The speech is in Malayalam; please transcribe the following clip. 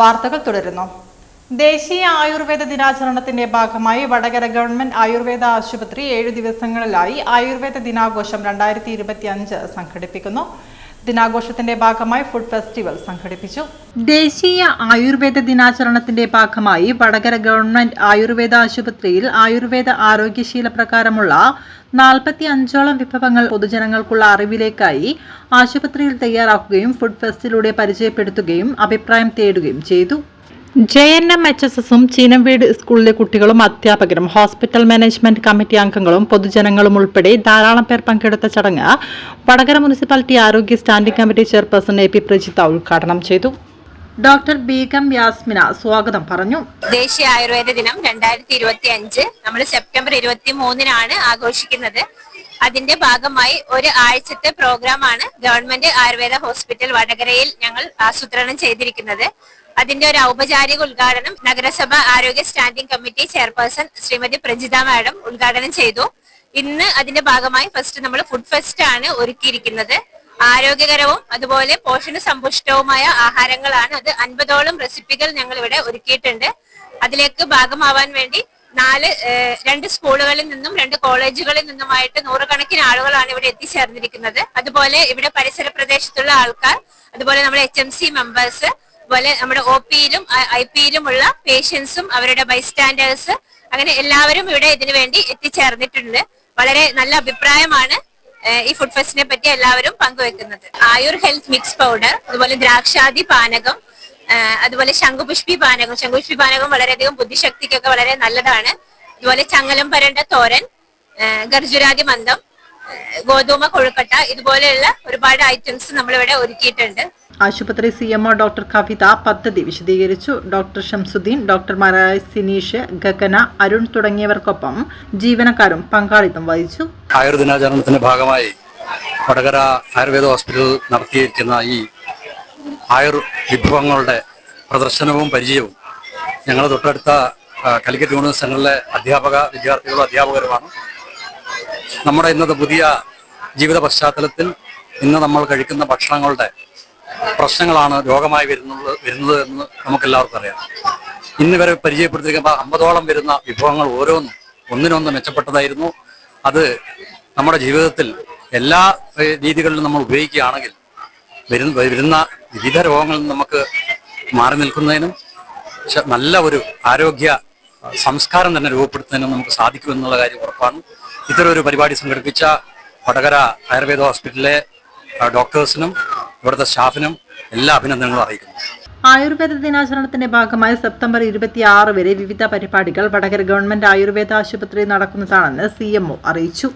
വാർത്തകൾ തുടരുന്നു. ദേശീയ ആയുർവേദ ദിനാചരണത്തിന്റെ ഭാഗമായി വടകര ഗവൺമെന്റ് ആയുർവേദ ആശുപത്രി ഏഴു ദിവസങ്ങളിലായി ആയുർവേദ ദിനാഘോഷം രണ്ടായിരത്തി സംഘടിപ്പിക്കുന്നു. ദിനാഘോഷത്തിന്റെ ഭാഗമായി ഫുഡ് ഫെസ്റ്റിവൽ സംഘടിപ്പിച്ചു. ദേശീയ ആയുർവേദ ദിനാചരണത്തിന്റെ ഭാഗമായി വടകര ഗവൺമെന്റ് ആയുർവേദ ആശുപത്രിയിൽ ആയുർവേദ ആരോഗ്യശീല പ്രകാരമുള്ള നാൽപ്പത്തി അഞ്ചോളം വിഭവങ്ങൾ പൊതുജനങ്ങൾക്കുള്ള അറിവിലേക്കായി ആശുപത്രിയിൽ തയ്യാറാക്കുകയും ഫുഡ് ഫെസ്റ്റിലൂടെ പരിചയപ്പെടുത്തുകയും അഭിപ്രായം തേടുകയും ചെയ്തു. J N M H S S Cheenamveedu സ്കൂളിലെ കുട്ടികളും അധ്യാപകരും ഹോസ്പിറ്റൽ മാനേജ്മെന്റ് കമ്മിറ്റി അംഗങ്ങളും പൊതുജനങ്ങളും ഉൾപ്പെടെ ധാരാളം പേർ പങ്കെടുത്ത ചടങ്ങ് വടകര മുനിസിപ്പാലിറ്റി ആരോഗ്യ standing committee chairperson A P Prajitha ഉദ്ഘാടനം ചെയ്തു. ഡോക്ടർ ബീഗം യാസ്മിന സ്വാഗതം പറഞ്ഞു. ദേശീയ ആയുർവേദ ദിനം രണ്ടായിരത്തി ഇരുപത്തി അഞ്ച് നമ്മൾ സെപ്റ്റംബർ ഇരുപത്തി മൂന്നിനാണ് ആഘോഷിക്കുന്നത്. അതിന്റെ ഭാഗമായി ഒരു ആഴ്ചത്തെ പ്രോഗ്രാം ആണ് ഗവൺമെന്റ് ആയുർവേദ ഹോസ്പിറ്റൽ വടകരയിൽ ഞങ്ങൾ ആസൂത്രണം ചെയ്തിരിക്കുന്നത്. അതിന്റെ ഒരു ഔപചാരിക ഉദ്ഘാടനം നഗരസഭ ആരോഗ്യ standing committee chairperson Shrimati Prajitha madam ഉദ്ഘാടനം ചെയ്തു. ഇന്ന് അതിന്റെ ഭാഗമായി ഫസ്റ്റ് നമ്മൾ ഫുഡ് ഫെസ്റ്റ് ആണ് ഒരുക്കിയിരിക്കുന്നത്. ആരോഗ്യകരവും അതുപോലെ പോഷണ സമ്പുഷ്ടവുമായ ആഹാരങ്ങളാണ്. അത് അൻപതോളം റെസിപ്പികൾ ഞങ്ങൾ ഇവിടെ ഒരുക്കിയിട്ടുണ്ട്. അതിലേക്ക് ഭാഗമാവാൻ വേണ്ടി നാല് രണ്ട് സ്കൂളുകളിൽ നിന്നും രണ്ട് കോളേജുകളിൽ നിന്നുമായിട്ട് നൂറുകണക്കിന് ആളുകളാണ് ഇവിടെ എത്തിച്ചേർന്നിരിക്കുന്നത്. അതുപോലെ ഇവിടെ പരിസര പ്രദേശത്തുള്ള ആൾക്കാർ അതുപോലെ നമ്മുടെ എച്ച് എം സി മെമ്പേഴ്സ് അതുപോലെ നമ്മുടെ ഒ പിയിലും ഐ പിയിലും ഉള്ള പേഷ്യൻസും അവരുടെ ബൈസ്റ്റാൻഡേഴ്സ് അങ്ങനെ എല്ലാവരും ഇവിടെ ഇതിനു വേണ്ടി എത്തിച്ചേർന്നിട്ടുണ്ട്. വളരെ നല്ല അഭിപ്രായമാണ് ഈ ഫുഡ് ഫെസ്റ്റിനെ പറ്റി എല്ലാവരും പങ്കുവെക്കുന്നത്. ആയുർ ഹെൽത്ത് മിക്സ് പൗഡർ അതുപോലെ ദ്രാക്ഷാദി പാനകം അതുപോലെ ശംഖുപുഷ്പി പാനകം. ശംഖുപുഷ്പി പാനകം വളരെയധികം ബുദ്ധിശക്തിക്കൊക്കെ വളരെ നല്ലതാണ്. അതുപോലെ ചങ്ങലം പരണ്ട തോരൻ ഗർജുരാതി മന്ദം ഗോതൂമ കൊഴുക്കട്ട ഇതുപോലെയുള്ള ഒരുപാട് ഐറ്റംസ് നമ്മളിവിടെ ഒരുക്കിയിട്ടുണ്ട്. ആശുപത്രി സി എംഒ ഡോക്ടർ കവിത പദ്ധതി വിശദീകരിച്ചു. ഡോക്ടർ ഷംസുദ്ദീൻ ഡോക്ടർമാരായ സിനീഷ് ഗഗന അരുൺ തുടങ്ങിയവർക്കൊപ്പം ജീവനക്കാരും പങ്കാളിത്തം വഹിച്ചു. ആയുർദിനാചരണത്തിന്റെ ഭാഗമായി വടകര ആയുർവേദ ഹോസ്പിറ്റൽ നടത്തിയിരിക്കുന്ന ഈ ആയുർ വിഭവങ്ങളുടെ പ്രദർശനവും പരിചയവും ഞങ്ങൾ തൊട്ടടുത്ത കലിക്കറ്റ് യൂണിവേഴ്സിറ്റികളിലെ അധ്യാപക വിദ്യാർത്ഥികളും അധ്യാപകരുമാണ്. നമ്മുടെ ഇന്നത്തെ പുതിയ ജീവിത പശ്ചാത്തലത്തിൽ ഇന്ന് നമ്മൾ കഴിക്കുന്ന ഭക്ഷണങ്ങളുടെ പ്രശ്നങ്ങളാണ് രോഗമായി വരുന്നത് വരുന്നത് എന്ന് നമുക്കെല്ലാവർക്കും അറിയാം. ഇന്ന് വരെ പരിചയപ്പെടുത്തിയിരിക്കുമ്പോൾ അമ്പതോളം വരുന്ന വിഭവങ്ങൾ ഓരോന്നും ഒന്നിനൊന്ന് മെച്ചപ്പെട്ടതായിരുന്നു. അത് നമ്മുടെ ജീവിതത്തിൽ എല്ലാ രീതികളിലും നമ്മൾ ഉപയോഗിക്കുകയാണെങ്കിൽ വരുന്ന വരുന്ന വിവിധ രോഗങ്ങളിൽ നിന്ന് നമുക്ക് മാറി നിൽക്കുന്നതിനും നല്ല ഒരു ആരോഗ്യ സംസ്കാരം തന്നെ രൂപപ്പെടുത്തുന്നതിനും നമുക്ക് സാധിക്കുമെന്നുള്ള കാര്യം ഉറപ്പാണ്. ഇത്തരം ഒരു പരിപാടി സംഘടിപ്പിച്ച വടകര ആയുർവേദ ഹോസ്പിറ്റലിലെ ഡോക്ടേഴ്സിനും ഇവിടുത്തെ സ്റ്റാഫിനും എല്ലാ അഭിനന്ദനങ്ങളും അറിയിക്കുന്നു. ആയുർവേദ ദിനാചരണത്തിന്റെ ഭാഗമായി സെപ്റ്റംബർ ഇരുപത്തി ആറ് വരെ വിവിധ പരിപാടികൾ വടകര ഗവൺമെന്റ് ആയുർവേദ ആശുപത്രിയിൽ നടക്കുന്നതാണെന്ന് സി അറിയിച്ചു.